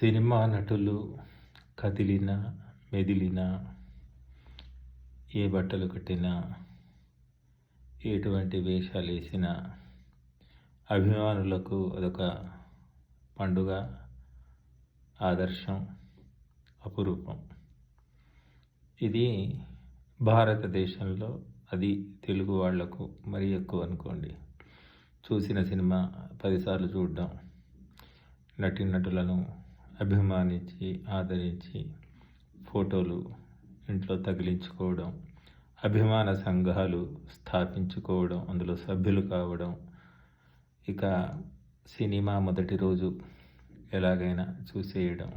Cinema నటులు కదిలిన మెదిలిన ఏ బట్టలు కట్టినా ఎటువంటి వేషాలు వేసినా అభిమానులకు అదొక పండుగ ఆదర్శం అపురూపం. ఇది భారతదేశంలో అది తెలుగు వాళ్ళకు మరీ ఎక్కువ అనుకోండి. చూసిన సినిమా పదిసార్లు చూడడం నటీనటులను అభిమానించి ఆదరించి ఫోటోలు ఇంట్లో తగిలించుకోవడం అభిమాన సంఘాలు స్థాపించుకోవడం అందులో సభ్యులు కావడం. ఇక సినిమా మొదటి రోజు ఎలాగైనా చూసేయడం.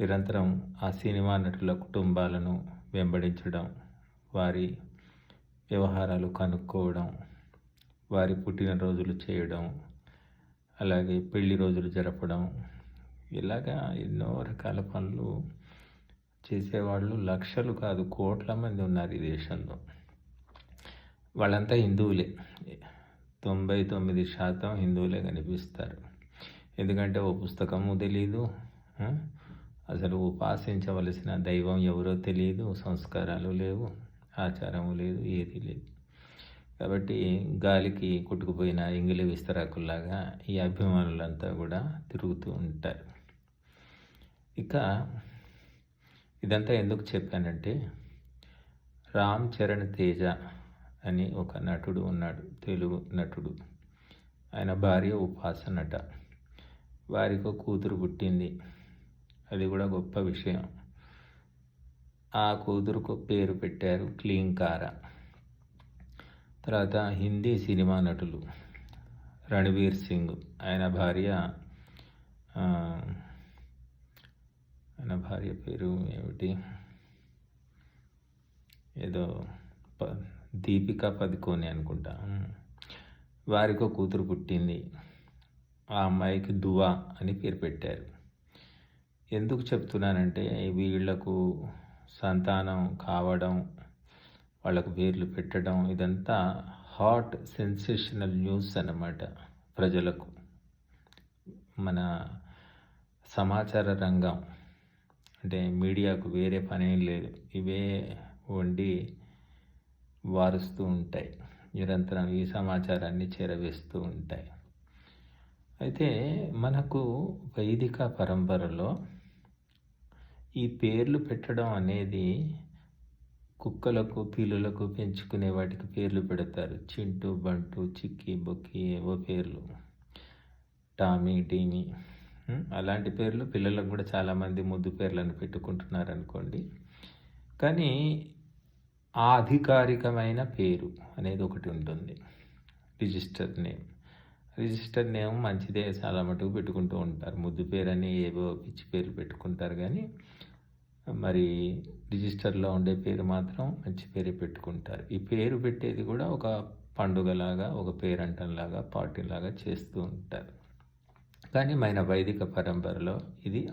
నిరంతరం ఆ సినిమా నటుల కుటుంబాలను వెంబడించడం వారి వ్యవహారాలు కనుక్కోవడం వారి పుట్టినరోజులు చేయడం అలాగే పెళ్ళి రోజులు జరపడం ఇలాగా ఎన్నో రకాల పనులు చేసేవాళ్ళు లక్షలు కాదు కోట్ల మంది ఉన్నారు ఈ దేశంలో. వాళ్ళంతా హిందువులే. తొంభై తొమ్మిది శాతం హిందువులే కనిపిస్తారు. ఎందుకంటే ఓ పుస్తకము తెలీదు అసలు ఉపాసించవలసిన దైవం ఎవరో తెలియదు సంస్కారాలు లేవు ఆచారము లేదు ఏది లేదు. కాబట్టి గాలికి కొట్టుకుపోయిన ఇంగిలి విస్తరాకుల్లాగా ఈ అభిమానులంతా కూడా తిరుగుతూ ఉంటారు. ఇక ఇదంతా ఎందుకు చెప్పానంటే రామ్ చరణ్ తేజ అని ఒక నటుడు ఉన్నాడు తెలుగు నటుడు. ఆయన భార్య ఉపాసనట వారికి కూతురు పుట్టింది. అది కూడా గొప్ప విషయం. ఆ కూతురుకు పేరు పెట్టారు క్లీంకార. తర్వాత హిందీ సినిమా నటులు రణవీర్ సింగ్. ఆయన భార్య ఆయన భార్య పేరు ఏమిటి? ఏదో ప దీపికా పదుకోని అనుకుంటా. వారికి కూతురు పుట్టింది. ఆ అమ్మాయికి దువా అని పేరు పెట్టారు. ఎందుకు చెప్తున్నానంటే వీళ్ళకు సంతానం కావడం వాళ్ళకు పేర్లు పెట్టడం ఇదంతా హాట్ సెన్సేషనల్ న్యూస్ అన్నమాట ప్రజలకు. మన సమాచార రంగం. అంటే మీడియాకు వేరే పని లేదు. ఇవే వండి వారుస్తూ ఉంటాయి. నిరంతరం ఈ సమాచారాన్ని చేరవేస్తూ ఉంటాయి. అయితే మనకు వైదిక పరంపరలో ఈ పేర్లు పెట్టడం అనేది కుక్కలకు పిల్లులకు పెంచుకునే వాటికి పేర్లు పెడతారు. చింటు బంటు చిక్కి బొక్కి ఏవో పేర్లు. టామీ టీమీ అలాంటి పేర్లు పిల్లలకు కూడా చాలామంది ముద్దు పేర్లను పెట్టుకుంటున్నారు అనుకోండి కానీ ఆ అధికారికమైన పేరు అనేది ఒకటి ఉంటుంది. Register name. రిజిస్టర్ నేమ్ మంచిదే చాలా మటుకు పెట్టుకుంటూ ఉంటారు. ముద్దు పేరు అని ఏవో పిచ్చి పేర్లు పెట్టుకుంటారు కానీ మరి రిజిస్టర్లో ఉండే పేరు మాత్రం మంచి పేరే పెట్టుకుంటారు. ఈ పేరు పెట్టేది కూడా ఒక పండుగలాగా ఒక పేరంటంలాగా పార్టీలాగా చేస్తూ ఉంటారు. కానీ మన వైదిక పరంపరలో ఇది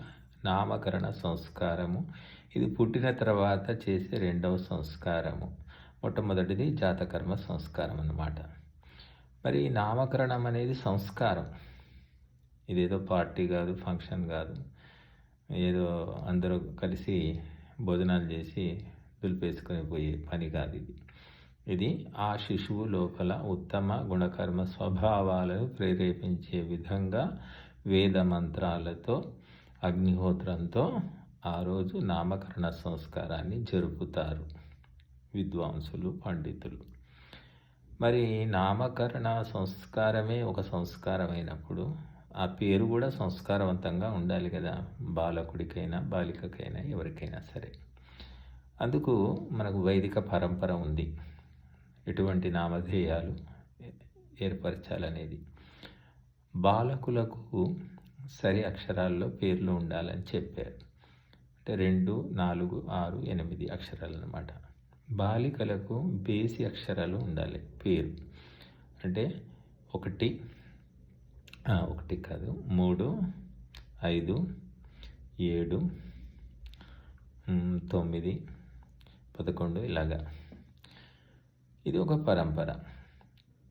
నామకరణ సంస్కారము. ఇది పుట్టిన తర్వాత చేసే రెండవ సంస్కారము. మొట్టమొదటిది జాతకర్మ సంస్కారం అన్నమాట. మరి నామకరణం అనేది సంస్కారం. ఇదేదో పార్టీ కాదు ఫంక్షన్ కాదు. ఏదో అందరూ కలిసి భోజనాలు చేసి దులిపేసుకొని పోయే పని కాదు ఇది. ఇది ఆ శిశువు లోపల ఉత్తమ గుణకర్మ స్వభావాలను ప్రేరేపించే విధంగా వేద మంత్రాలతో అగ్నిహోత్రంతో ఆ రోజు నామకరణ సంస్కారాన్ని జరుపుతారు విద్వాంసులు పండితులు. మరి నామకరణ సంస్కారమే ఒక సంస్కారమైనప్పుడు ఆ పేరు కూడా సంస్కారవంతంగా ఉండాలి కదా బాలకుడికైనా బాలికకైనా ఎవరికైనా సరే. అందుకు మనకు వైదిక పరంపర ఉంది. ఎటువంటి నామధేయాలు ఏర్పరచాలనేది. బాలకులకు సరి అక్షరాల్లో పేర్లు ఉండాలని చెప్పారు. అంటే రెండు నాలుగు ఆరు ఎనిమిది అక్షరాలు అనమాట బాలికలకు బేసి అక్షరాలు ఉండాలి పేరు. అంటే ఒకటి ఒకటి కాదు మూడు ఐదు ఏడు తొమ్మిది పదకొండు ఇలాగా. ఇది ఒక పరంపర.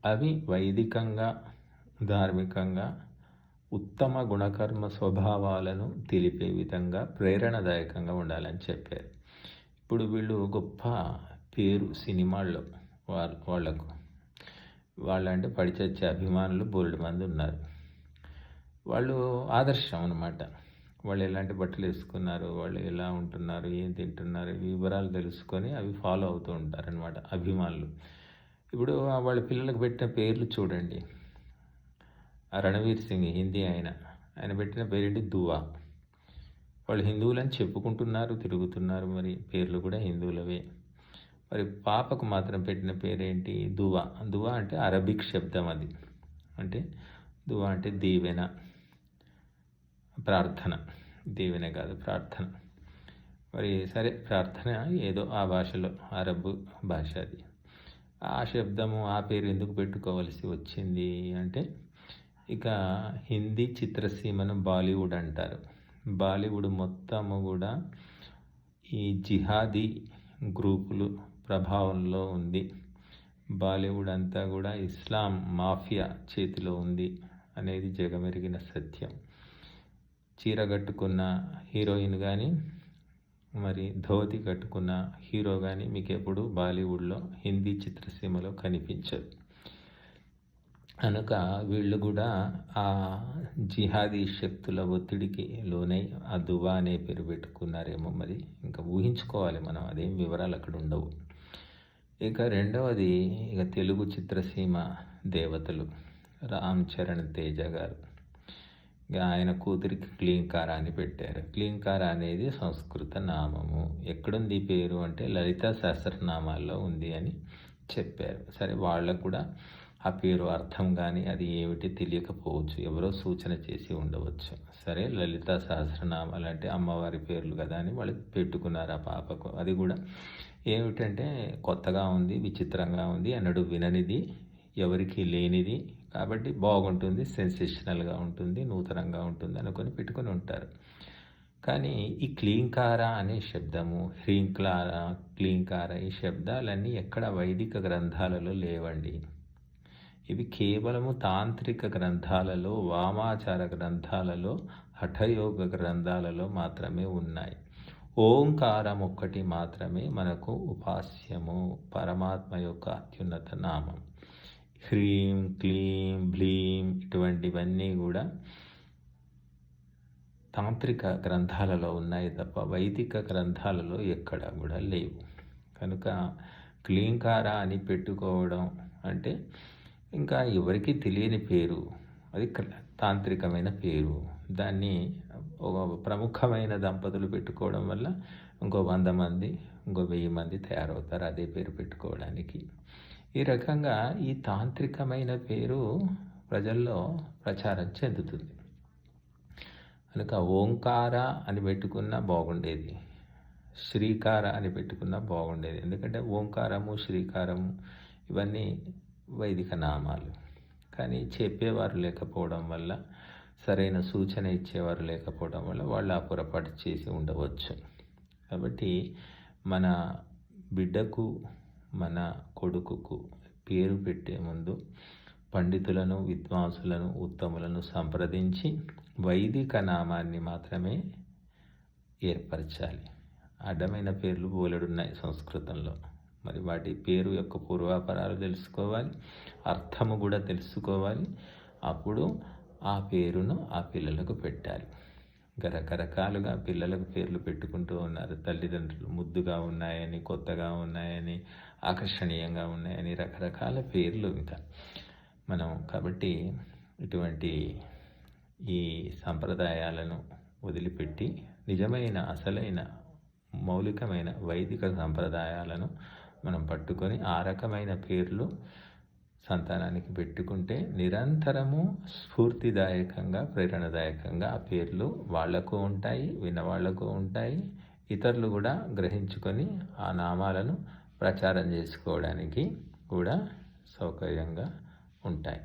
అవి వైదికంగా ధార్మికంగా ఉత్తమ గుణకర్మ స్వభావాలను తెలిపే విధంగా ప్రేరణదాయకంగా ఉండాలని చెప్పారు. ఇప్పుడు వీళ్ళు గొప్ప పేరు సినిమాల్లో వాళ్ళ వాళ్ళంటే పడిచచ్చే అభిమానులు బోల్డ్ మంది ఉన్నారు. వాళ్ళు ఆదర్శం అనమాట వాళ్ళు ఎలాంటి బట్టలు వేసుకున్నారు వాళ్ళు ఎలా ఉంటున్నారు ఏం తింటున్నారు వివరాలు తెలుసుకొని అవి ఫాలో అవుతూ ఉంటారనమాట అభిమానులు. ఇప్పుడు వాళ్ళ పిల్లలకు పెట్టిన పేర్లు చూడండి. రణవీర్ సింగ్ హిందీ ఆయన. ఆయన పెట్టిన పేరేంటి? దువా. వాళ్ళు హిందువులని చెప్పుకుంటున్నారు తిరుగుతున్నారు మరి పేర్లు కూడా హిందువులవే. మరి పాపకు మాత్రం పెట్టిన పేరేంటి? దువా. దువా అంటే అరబిక్ శబ్దం అది. అంటే దువా అంటే దీవెన. ప్రార్థన. దీవెన కాదు ప్రార్థన. మరి సరే ప్రార్థన ఏదో ఆ భాషలో అరబ్ భాష అది. ఆ శబ్దము ఆ పేరు ఎందుకు పెట్టుకోవాల్సి వచ్చింది అంటే ఇక హిందీ చిత్రసీమను బాలీవుడ్ అంటారు. బాలీవుడ్ మొత్తము కూడా ఈ జిహాదీ గ్రూపులు ప్రభావంలో ఉంది. బాలీవుడ్ అంతా కూడా ఇస్లాం మాఫియా చేతిలో ఉంది అనేది జగమెరిగిన సత్యం. చీర కట్టుకున్న హీరోయిన్ కానీ మరి ధోతి కట్టుకున్న హీరో కానీ మీకు ఎప్పుడు బాలీవుడ్లో హిందీ చిత్రసీమలో కనిపించదు. కనుక వీళ్ళు కూడా ఆ జిహాదీ శక్తుల ఒత్తిడికి లోనై ఆ దువా అనే పేరు పెట్టుకున్నారేమో మరి. ఇంకా ఊహించుకోవాలి మనం అదేం వివరాలు అక్కడ ఉండవు. ఇక రెండవది ఇక తెలుగు చిత్రసీమ దేవతలు రామ్ చరణ్ తేజ గారు. ఆయన కూతురికి క్లీంకార అని పెట్టారు. క్లీంకార అనేది సంస్కృత నామము. ఎక్కడుంది పేరు అంటే లలిత సహస్రనామాల్లో ఉంది అని చెప్పారు. సరే వాళ్ళకు కూడా ఆ పేరు అర్థం కానీ అది ఏమిటి తెలియకపోవచ్చు. ఎవరో సూచన చేసి ఉండవచ్చు. సరే లలిత సహస్రనామాలు అంటే అమ్మవారి పేర్లు కదా అని వాళ్ళు పెట్టుకున్నారు ఆ పాపకు. అది కూడా ఏమిటంటే కొత్తగా ఉంది విచిత్రంగా ఉంది అన్నడు విననిది ఎవరికి లేనిది. కాబట్టి బాగుంటుంది సెన్సేషనల్గా ఉంటుంది నూతనంగా ఉంటుంది అనుకొని పెట్టుకొని ఉంటారు. కానీ ఈ క్లీంకార అనే శబ్దము హ్రీంక్లార క్లీంకార ఈ శబ్దాలన్నీ ఎక్కడ వైదిక గ్రంథాలలో లేవండి. ఇవి కేవలము తాంత్రిక గ్రంథాలలో వామాచార గ్రంథాలలో హఠయోగ గ్రంథాలలో మాత్రమే ఉన్నాయి. ఓంకారం ఒక్కటి మాత్రమే మనకు ఉపాస్యము పరమాత్మ యొక్క అత్యున్నత నామం. హ్రీం క్లీం బ్లీం ఇటువంటివన్నీ కూడా తాంత్రిక గ్రంథాలలో ఉన్నాయి తప్ప వైదిక గ్రంథాలలో ఎక్కడ కూడా లేవు. కనుక క్లీంకార అని పెట్టుకోవడం అంటే ఇంకా ఎవరికి తెలియని పేరు అది తాంత్రికమైన పేరు. దాన్ని ఒక ప్రముఖమైన దంపతులు పెట్టుకోవడం వల్ల ఇంకో వంద మంది ఇంకో వెయ్యి మంది తయారవుతారు అదే పేరు పెట్టుకోవడానికి. ఈ రకంగా ఈ తాంత్రికమైన పేరు ప్రజల్లో ప్రచారం చెందుతుంది. కనుక ఓంకార అని పెట్టుకున్నా బాగుండేది శ్రీకార అని పెట్టుకున్నా బాగుండేది. ఎందుకంటే ఓంకారము శ్రీకారము ఇవన్నీ వైదిక నామాలు. కానీ చెప్పేవారు లేకపోవడం వల్ల సరైన సూచన ఇచ్చేవారు లేకపోవడం వల్ల వాళ్ళు ఆ పొరపాటు చేసి ఉండవచ్చు. కాబట్టి మన బిడ్డకు మన కొడుకుకు పేరు పెట్టే ముందు పండితులను విద్వాంసులను ఉత్తములను సంప్రదించి వైదిక నామాన్ని మాత్రమే ఏర్పరచాలి. అడ్డమైన పేర్లు బోలెడున్నాయి సంస్కృతంలో. మరి వాటి పేరు యొక్క పూర్వాపరాలు తెలుసుకోవాలి అర్థము కూడా తెలుసుకోవాలి. అప్పుడు ఆ పేరును ఆ పిల్లలకు పెట్టాలి. ఇంకా రకరకాలుగా పిల్లలకు పేర్లు పెట్టుకుంటూ ఉన్నారు. తల్లిదండ్రులు ముద్దుగా ఉన్నాయని కొత్తగా ఉన్నాయని ఆకర్షణీయంగా ఉన్నాయని రకరకాల పేర్లు ఇంకా. మనం కాబట్టి ఇటువంటి ఈ సంప్రదాయాలను వదిలిపెట్టి నిజమైన అసలైన మౌలికమైన వైదిక సంప్రదాయాలను మనం పట్టుకొని ఆ రకమైన పేర్లు సంతానానికి పెట్టుకుంటే నిరంతరము స్ఫూర్తిదాయకంగా ప్రేరణదాయకంగా ఆ పేర్లు వాళ్ళకు ఉంటాయి విన్నవాళ్ళకు ఉంటాయి. ఇతరులు కూడా గ్రహించుకొని ఆ నామాలను ప్రచారం చేసుకోవడానికి కూడా సౌకర్యంగా ఉంటాయి.